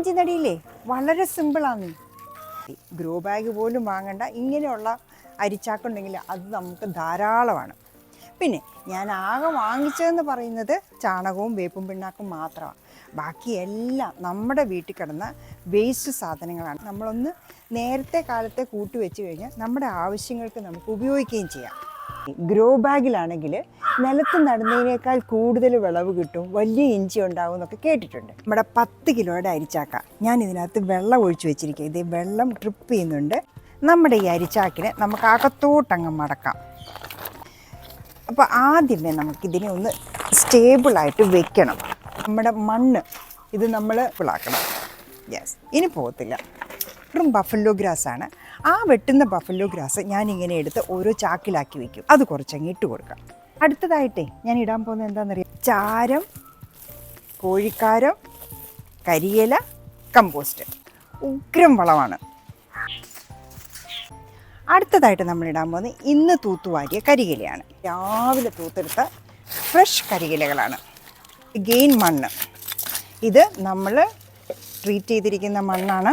ഇഞ്ചി നടിയില്ലേ വളരെ സിമ്പിളാണ് ഗ്രോ ബാഗ് പോലും വാങ്ങണ്ട. ഇങ്ങനെയുള്ള അരിച്ചാക്കുണ്ടെങ്കിൽ അത് നമുക്ക് ധാരാളമാണ്. പിന്നെ ഞാൻ ആകെ വാങ്ങിച്ചതെന്ന് പറയുന്നത് ചാണകവും വേപ്പും പിണ്ണാക്കും മാത്രമാണ്. ബാക്കി എല്ലാം നമ്മുടെ വീട്ടിൽ കിടന്ന വേസ്റ്റ് സാധനങ്ങളാണ്. നമ്മളൊന്ന് നേരത്തെ കാലത്തെ കൂട്ടി വെച്ച് കഴിഞ്ഞാൽ നമ്മുടെ ആവശ്യങ്ങൾക്ക് നമുക്ക് ഉപയോഗിക്കുകയും ചെയ്യാം. ഗ്രോ ബാഗിലാണെങ്കിൽ നിലത്ത് നടുന്നതിനേക്കാൾ കൂടുതൽ വിളവ് കിട്ടും വലിയ ഇഞ്ചി ഉണ്ടാവും എന്നൊക്കെ കേട്ടിട്ടുണ്ട്. നമ്മുടെ പത്ത് കിലോയുടെ അരിച്ചാക്ക. ഞാൻ ഇതിനകത്ത് വെള്ളം ഒഴിച്ചു വെച്ചിരിക്കുക ഇത് വെള്ളം ട്രിപ്പ് ചെയ്യുന്നുണ്ട്. നമ്മുടെ ഈ അരിച്ചാക്കിനെ നമുക്ക് അകത്തോട്ടങ്ങ് മടക്കാം. അപ്പോൾ ആദ്യമേ നമുക്കിതിനെ ഒന്ന് സ്റ്റേബിളായിട്ട് വെക്കണം. നമ്മുടെ മണ്ണ് ഇത് നമ്മൾ പിളാക്കണം യെസ് ഇനി പോകത്തില്ല. വെറും ബഫല്ലോ ഗ്രാസ് ആണ് ആ വെട്ടുന്ന ബഫല്ലോ ഗ്രാസ് ഞാൻ ഇങ്ങനെ എടുത്ത് ഓരോ ചാക്കിലാക്കി വെക്കും. അത് കുറച്ചങ്ങ് ഇട്ട് കൊടുക്കാം. അടുത്തതായിട്ടേ ഞാൻ ഇടാൻ പോകുന്നത് എന്താണെന്നറിയാം ചാരം കോഴിക്കാരം കരിയില കമ്പോസ്റ്റ്. ഉഗ്രം വളമാണ്. അടുത്തതായിട്ട് നമ്മൾ ഇടാൻ പോകുന്നത് ഇന്ന് തൂത്തുവാരിയ കരികിലയാണ് രാവിലെ തൂത്തെടുത്ത ഫ്രഷ് കരികിലകളാണ് ഗെയിൻ മണ്ണ്. ഇത് നമ്മൾ ട്രീറ്റ് ചെയ്തിരിക്കുന്ന മണ്ണാണ്.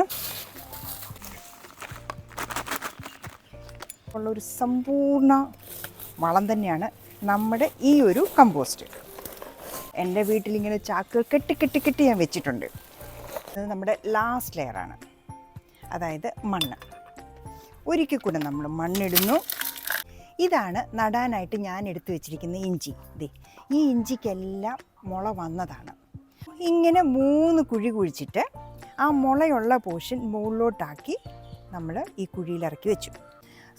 ഉള്ളൊരു സമ്പൂർണ വളം തന്നെയാണ് നമ്മുടെ ഈ ഒരു കമ്പോസ്റ്റ് എന്റെ വീട്ടിലിങ്ങനെ ചാക്ക് കെട്ടി കെട്ടി കെട്ടി ഞാൻ വെച്ചിട്ടുണ്ട്. അത് നമ്മുടെ ലാസ്റ്റ് ലെയറാണ് അതായത് മണ്ണ്. ഒരിക്കൽ കൂടെ നമ്മൾ മണ്ണിടുന്നു. ഇതാണ് നടാനായിട്ട് ഞാൻ എടുത്തു വെച്ചിരിക്കുന്ന ഇഞ്ചി. ദേ ഈ ഇഞ്ചിക്കെല്ലാം മുള വന്നതാണ്. ഇങ്ങനെ മൂന്ന് കുഴി കുഴിച്ചിട്ട് ആ മുളയുള്ള പോർഷൻ മുകളിലോട്ടാക്കി നമ്മൾ ഈ കുഴിയിൽ ഇറക്കി വെച്ചു.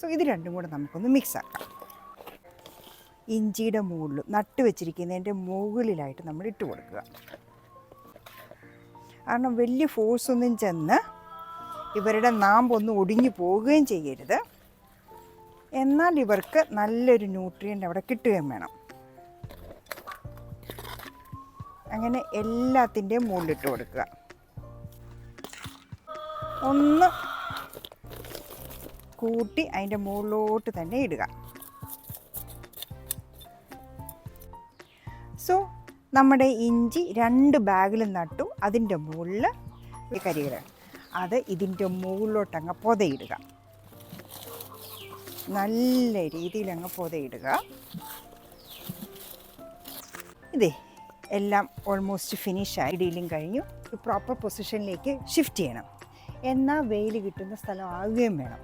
സോ ഇത് രണ്ടും കൂടെ നമുക്കൊന്ന് മിക്സ് ആക്കാം. ഇഞ്ചിയുടെ മുകളിൽ നട്ട് വെച്ചിരിക്കുന്നതിന്റെ മുകളിലായിട്ട് നമ്മൾ ഇട്ട് കൊടുക്കുക. കാരണം വലിയ ഫോഴ്സ് ഒന്നും ചെന്ന് ഇവരുടെ നാമ്പൊന്നും ഒടിഞ്ഞു പോവുകയും ചെയ്യരുത്. എന്നാൽ ഇവർക്ക് നല്ലൊരു ന്യൂട്രിയന്റ് അവിടെ കിട്ടുകയും വേണം. അങ്ങനെ എല്ലാത്തിന്റെയും മുകളിലിട്ട് കൊടുക്കുക. ഒന്ന് കൂട്ടി അതിന്റെ മുകളിലോട്ട് തന്നെ ഇടുക. സോ നമ്മുടെ ഇഞ്ചി രണ്ട് ബാഗിൽ നട്ടു. അതിന്റെ മുകളിൽ ഈ കരികളാണ് അത് ഇതിന്റെ മുകളിലോട്ട് അങ്ങ് പൊതയിടുക. നല്ല രീതിയിൽ അങ്ങ് പൊതയിടുക. ഇതേ എല്ലാം ഓൾമോസ്റ്റ് ഫിനിഷ് ആയി. ഡീലിംഗ് കഴിഞ്ഞു. പ്രോപ്പർ പൊസിഷനിലേക്ക് ഷിഫ്റ്റ് ചെയ്യണം. എന്നാൽ വെയിൽ കിട്ടുന്ന സ്ഥലം ആകുകയും വേണം.